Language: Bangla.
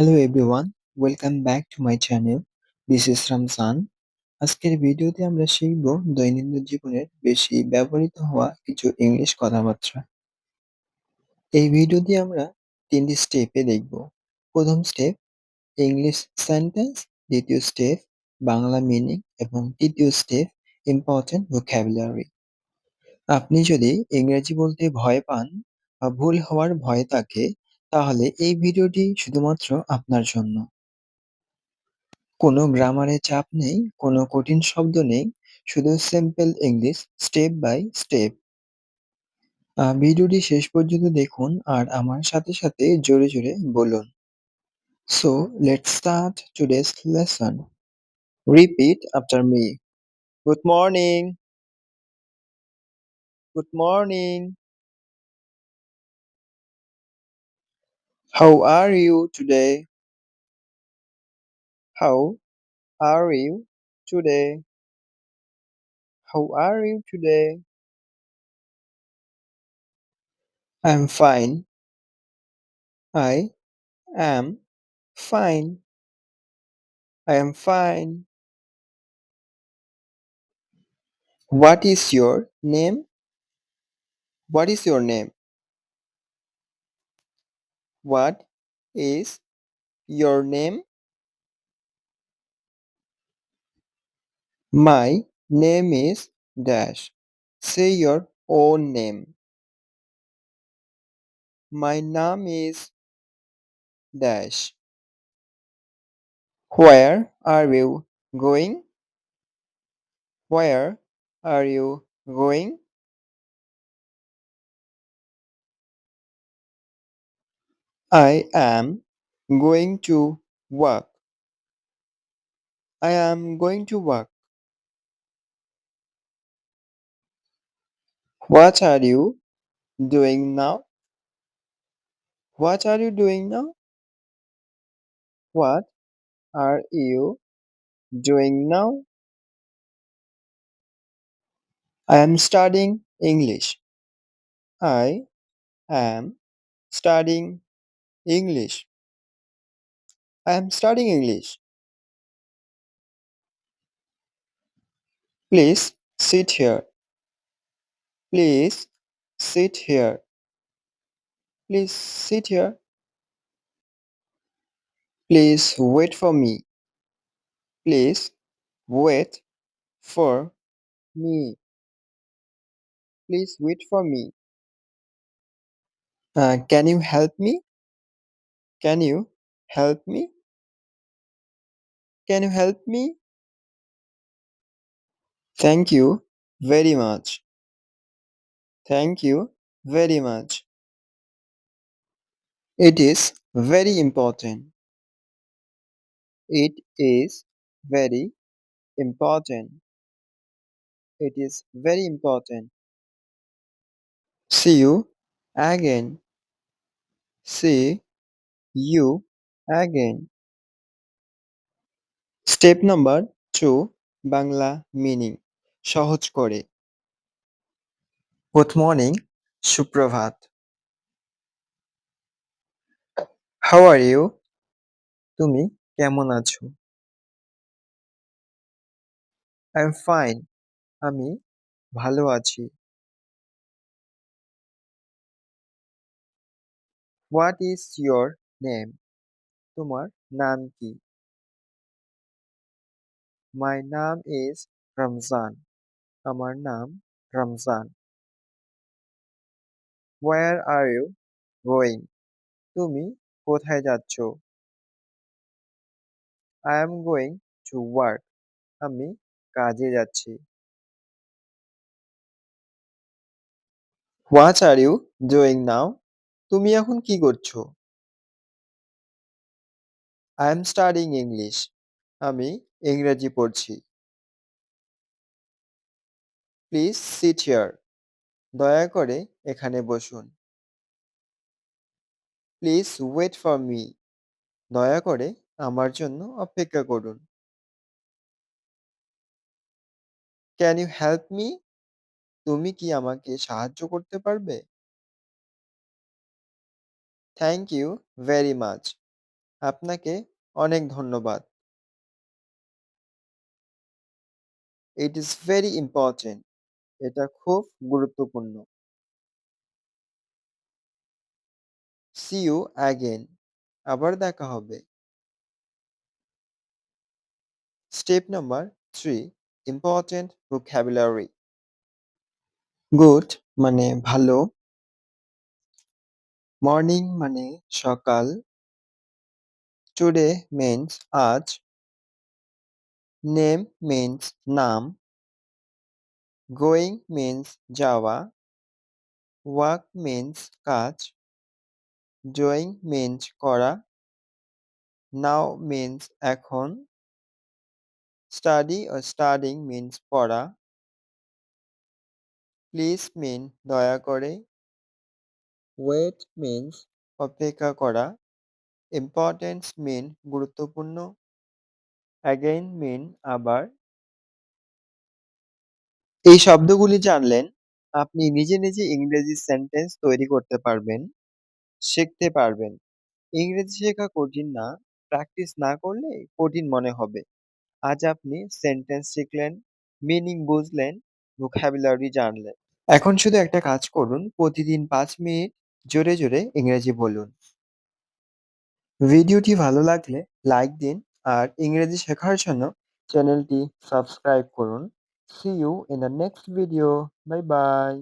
Hello everyone welcome back to my channel this is Ramzan আজকের ভিডিওতে আমরা শিখব দৈনন্দিন জীবনের বেশি ব্যবহৃত হওয়া কিছু ইংলিশ কথাবার্তা। এই ভিডিওতে আমরা তিনটি স্টেপে দেখব। প্রথম স্টেপ ইংলিশ সেন্টেন্স দ্বিতীয় স্টেপ বাংলা মিনিং এবং তৃতীয় স্টেপ ইম্পর্টেন্ট ভোক্যাবুলারি আপনি যদি ইংরেজি বলতে ভয় পান বা ভুল হওয়ার ভয় থাকে তাহলে এই ভিডিওটি শুধুমাত্র আপনার জন্য কোনো গ্রামারের চাপ নেই, কোনো কঠিন শব্দ নেই, শুধু simple English step by step. ভিডিওটি শেষ পর্যন্ত দেখুন আর আমার সাথে সাথে জোরে জোরে বলুন। So let's start today's lesson. Repeat after me. Good morning. Good morning. How are you today? How are you today? How are you today? I'm fine. I am fine. I am fine. What is your name? What is your name? What is your name? My name is Dash. Say your own name. My name is Dash. Where are you going? Where are you going? I am going to work. I am going to work. What are you doing now? What are you doing now? What are you doing now? I am studying English. I am studying English. I am studying English. Please sit here. Please sit here. Please sit here. Please wait for me. Please wait for me. Please wait for me. Uh, can you help me? Can you help me? Can you help me? Thank you very much. Thank you very much. It is very important. It is very important. It is very important. See you again. See you again. Step number two Bangla meaning সহজ করে। গুড মর্নিং সুপ্রভাত। হাউ আর ইউ তুমি কেমন আছো? আই এম ফাইন আমি ভালো আছি। হোয়াট ইজ ইয়োর নেম তোমার নাম কি? মাই নাম ইজ রমজান আমার নাম Ramzan where are you going তুমি কোথায় যাচ্ছ? I am going to work আমি কাজে যাচ্ছি। What are you doing now তুমি এখন কি করছ? আই এম স্টাডিং ইংলিশ আমি ইংরেজি পড়ছি। প্লিজ সিট হিয়ার দয়া করে এখানে বসুন। প্লিজ ওয়েট ফর মি দয়া করে আমার জন্য অপেক্ষা করুন। ক্যান ইউ হেল্প মি তুমি কি আমাকে সাহায্য করতে পারবে? থ্যাংক ইউ ভেরি মাচ আপনাকে অনেক ধন্যবাদ। ইট ইজ ভেরি ইম্পর্টেন্ট এটা খুব গুরুত্বপূর্ণ। সি ইউ অ্যাগেন আবার দেখা হবে। Step number three important vocabulary good মানে ভালো। মর্নিং মানে সকাল। টুডে means আজ। নেম means নাম। গোয়িং means যাওয়া। ওয়ার্ক means কাজ। ডুইং means করা। নাও means এখন। স্টাডি or studying means পড়া। প্লিজ mean দয়া করে। ওয়েট means অপেক্ষা করা। ইম্পর্টেন্স mean গুরুত্বপূর্ণ। again mean আবার। এই শব্দগুলি জানলেন আপনি নিজে, নিজে ইংরেজি সেন্টেন্স তৈরি করতে পারবেন, শিখতে পারবেন। ইংরেজি শেখা কঠিন না, প্র্যাকটিস না করলে কঠিন মনে হবে। আজ আপনি সেন্টেন্স শিখলেন, মিনিং বুঝলেন, vocabulary জানলেন। এখন শুধু একটা কাজ করুন, প্রতিদিন পাঁচ মিনিট জোরে, জোরে ইংরেজি বলুন। ভিডিওটি ভালো লাগলে লাইক দিন আর ইংরেজি শেখার জন্য চ্যানেলটি সাবস্ক্রাইব করুন। See you in the next video bye bye.